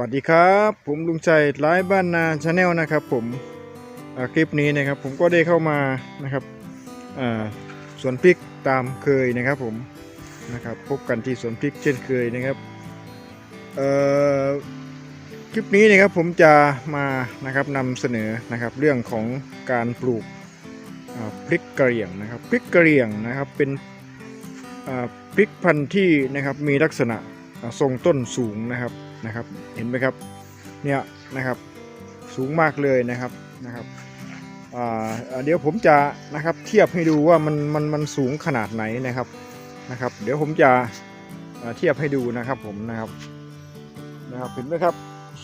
วัสดีครับ ผมลุงชัยไลฟ์บ้านนาชาแนลนะครับ ผมอ่าคลิปนี้นะครับ ผมก็ได้เข้ามานะครับอ่าสวนพริกตามเคยนะครับ ผมนะครับพบกันที่สวนพริกเช่นเคยนะครับเอ่อคลิปนี้นะครับผมจะมานะครับนำเสนอนะครับเรื่องของการปลูกพริกกระเหรี่ยงนะครับพริกกระเหรี่ยงนะครับเป็นพริกพันธุ์ที่นะครับมีลักษณะทรงต้นสูงนะครับ นะครับ เห็นไหมครับ เนี่ยนะครับ สูงมากเลยนะครับนะครับเดี๋ยวผมจะนะครับเทียบให้ดูว่ามันมันมันสูงขนาดไหนนะครับนะครับ เดี๋ยวผมจะเทียบให้ดูนะครับผมนะครับนะครับเห็นไหมครับ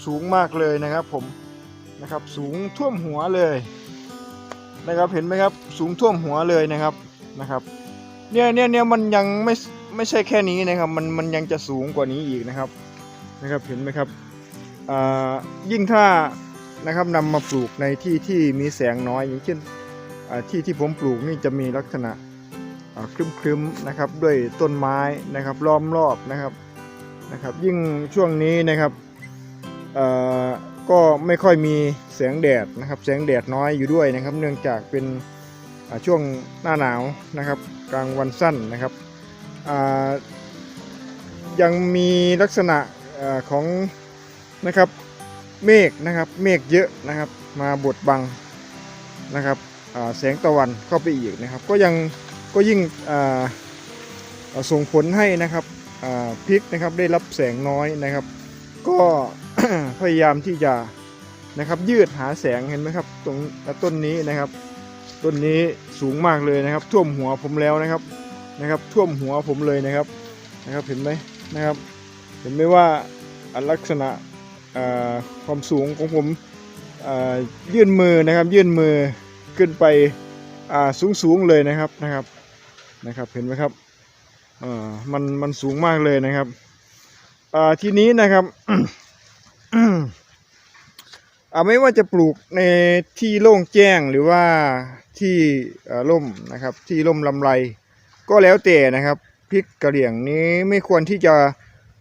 สูงมากเลยนะครับผมนะครับสูงท่วมหัวเลยนะครับเห็นไหมครับสูงท่วมหัวเลยนะครับนะครับเนี่ยเนี่ยเนี่ยมันยังไม่ไม่ใช่แค่นี้นะครับ มันมันยังจะสูงกว่านี้อีกนะครับ นะครับเห็นไหมครับยิ่งถ้านะครับนำมาปลูกในที่ที่มีแสงน้อยอย่างเช่นที่ที่ผมปลูกนี่จะมีลักษณะครึ้มๆนะครับด้วยต้นไม้นะครับล้อมรอบนะครับนะครับ ยิ่งช่วงนี้นะครับก็ไม่ค่อยมีแสงแดดนะครับ แสงแดดน้อยอยู่ด้วยนะครับ เนื่องจากเป็นช่วงหน้าหนาวนะครับ กลางวันสั้นนะครับยังมีลักษณะ อของนะครับเมฆนะครับเมฆเยอะนะครับ มาบดบังนะครับแสงตะวันเข้าไปอีกนะครับ ก็ยังก็ยิ่งส่งผลให้นะครับพริกนะครับได้รับแสงน้อยนะครับ ก็พยายามที่จะนะครับยืดหาแสงเห็นไหมครับตรงต้นนี้นะครับ ต้นนี้สูงมากเลยนะครับ ท่วมหัวผมแล้วนะครับนะครับ ท่วมหัวผมเลยนะครับนะครับเห็นไหมนะครับ เห็นไหมว่าลักษณะความสูงของผมยื่นมือนะครับยื่นมือขึ้นไปสูงสูงเลยนะครับนะครับนะครับเห็นไหมครับมันมันสูงมากเลยนะครับทีนี้นะครับอ่าไม่ว่าจะปลูกในที่โล่งแจ้งหรือว่าที่ร่มนะครับที่ร่มลำไร ก็แล้วแต่นะครับพริกกระเหรี่ยงนี้ไม่ควรที่จะ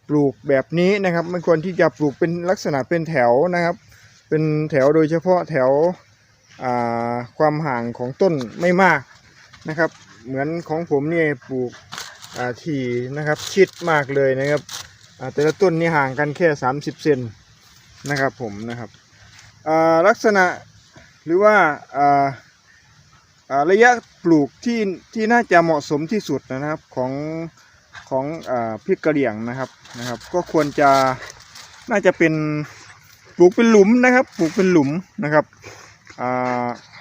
ปลูกแบบนี้นะครับไม่ควรที่จะปลูกเป็นลักษณะเป็นแถวนะครับ เป็นแถวโดยเฉพาะแถวความห่างของต้นไม่มากนะครับ เหมือนของผมเนี่ยปลูกอ่าที่นะครับชิดมากเลยนะครับแต่ละต้นนี่ห่างกันแค่ 30 เซนนะครับผมนะครับลักษณะหรือว่าระยะปลูกที่ที่น่าจะเหมาะสมที่สุดนะครับของ ของอพริกกระเหรี่ยงนะครับนะครับ ก็ควรจะน่าจะเป็นปลูกเป็นหลุมนะครับ ปลูกเป็นหลุมนะครับ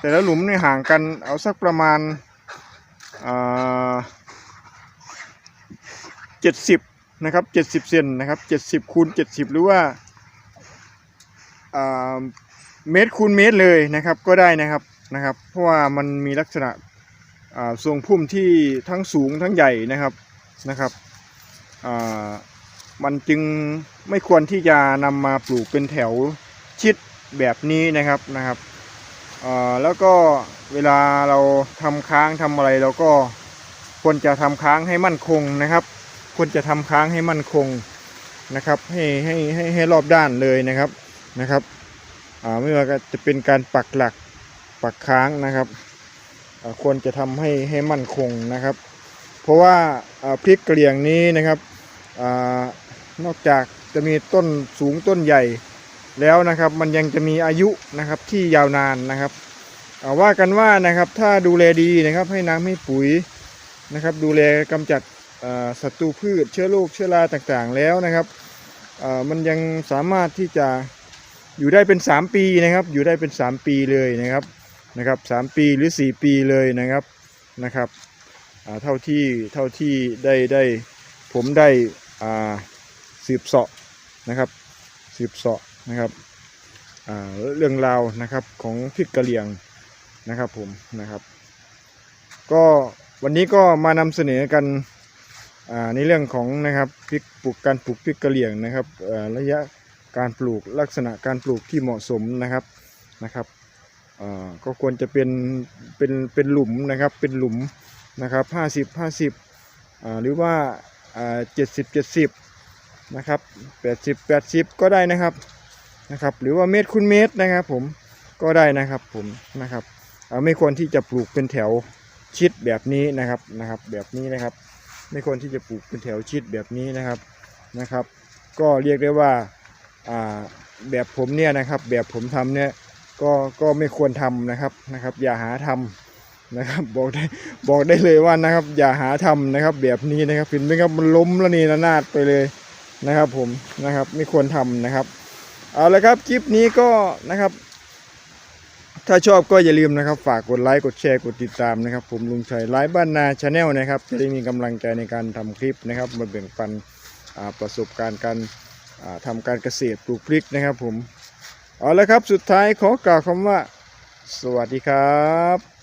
แต่ละหลุมเนี่ยห่างกันเอาสักประมาณเจ็ดสิบนะครับเจ็ดสิบเซนนะครับเจ็ดสิบคูณเจ็ดสิบหรือว่าเมตรคูณเมตรเลยนะครับก็ได้นะครับนะครับ เพราะว่ามันมีลักษณะทรงพุ่มที่ทั้งสูงทั้งใหญ่นะครับ นะครับมันจึงไม่ควรที่จะนำมาปลูกเป็นแถวชิดแบบนี้นะครับนะครับแล้วก็เวลาเราทำค้างทำอะไรเราก็ควรจะทำค้างให้มั่นคงนะครับ ควรจะทำค้างให้มั่นคงนะครับให้ให้ให้ให้รอบด้านเลยนะครับนะครับไม่ว่าจะเป็นการปักหลักปักค้างนะครับควรจะทำให้ให้มั่นคงนะครับ เพราะว่าพริกกระเหรี่ยงนี้นะครับอนอกจากจะมีต้นสูงต้นใหญ่แล้วนะครับ มันยังจะมีอายุนะครับที่ยาวนานนะครับว่ากันว่านะครับถ้าดูแลดีนะครับให้น้ำให้ปุ๋ยนะครับ ดูแลกำจัดศัตรูพืชเชื้อโรคเชื้อราต่างๆแล้วนะครับมันยังสามารถที่จะอยู่ได้เป็น 3 ปีนะครับ อยู่ได้เป็น 3 ปีเลยนะครับนะครับสปีหรือ 4 ปีเลยนะครับนะครับ เท่าที่เท่าที่ได้ได้ผมได้สืบเสาะนะครับสืบเสาะนะครับเรื่องราวนะครับของพริกกะเหรี่ยงนะครับผมนะครับ ก็วันนี้ก็มานำเสนอกันในเรื่องของนะครับพริกปลูกการปลูกพริกกะเหรี่ยงนะครับระยะการปลูกลักษณะการปลูกที่เหมาะสมนะครับนะครับก็ควรจะเป็นเป็นเป็นหลุมนะครับเป็นหลุม นะครับห้าสิบห้าสิบหรือว่าอ่าเจ็ดสิบเจ็ดสิบนะครับ80 80ก็ได้นะครับนะครับ หรือว่าเมตรคูณเมตรนะครับผมก็ได้นะครับผมนะครับไม่ควรที่จะปลูกเป็นแถวชิดแบบนี้นะครับนะครับแบบนี้นะครับ ไม่ควรที่จะปลูกเป็นแถวชิดแบบนี้นะครับนะครับ ก็เรียกได้ว่าอ่าแบบผมเนี่ยนะครับ แบบผมทำเนี่ยก็ก็ไม่ควรทำนะครับนะครับ อย่าหาทำ นะครับบอกได้บอกได้เลยว่านะครับ อย่าหาทำนะครับ แบบนี้นะครับเห็นไหมครับมันล้มแล้วนี่ระนาดไปเลยนะครับ ผมนะครับไม่ควรทำนะครับ เอาละครับคลิปนี้ก็นะครับ ถ้าชอบก็อย่าลืมนะครับ ฝากกดไลค์กดแชร์กดติดตามนะครับ ผมลุงชัยไลฟ์บ้านนาชาแนลนะครับจะได้มีกำลังใจในการทำคลิปนะครับมาแบ่งปันประสบการณ์การอ่าทำการเกษตรปลูกพริกนะครับ ผมเอาละครับสุดท้ายขอกล่าวคำว่า สวัสดีครับ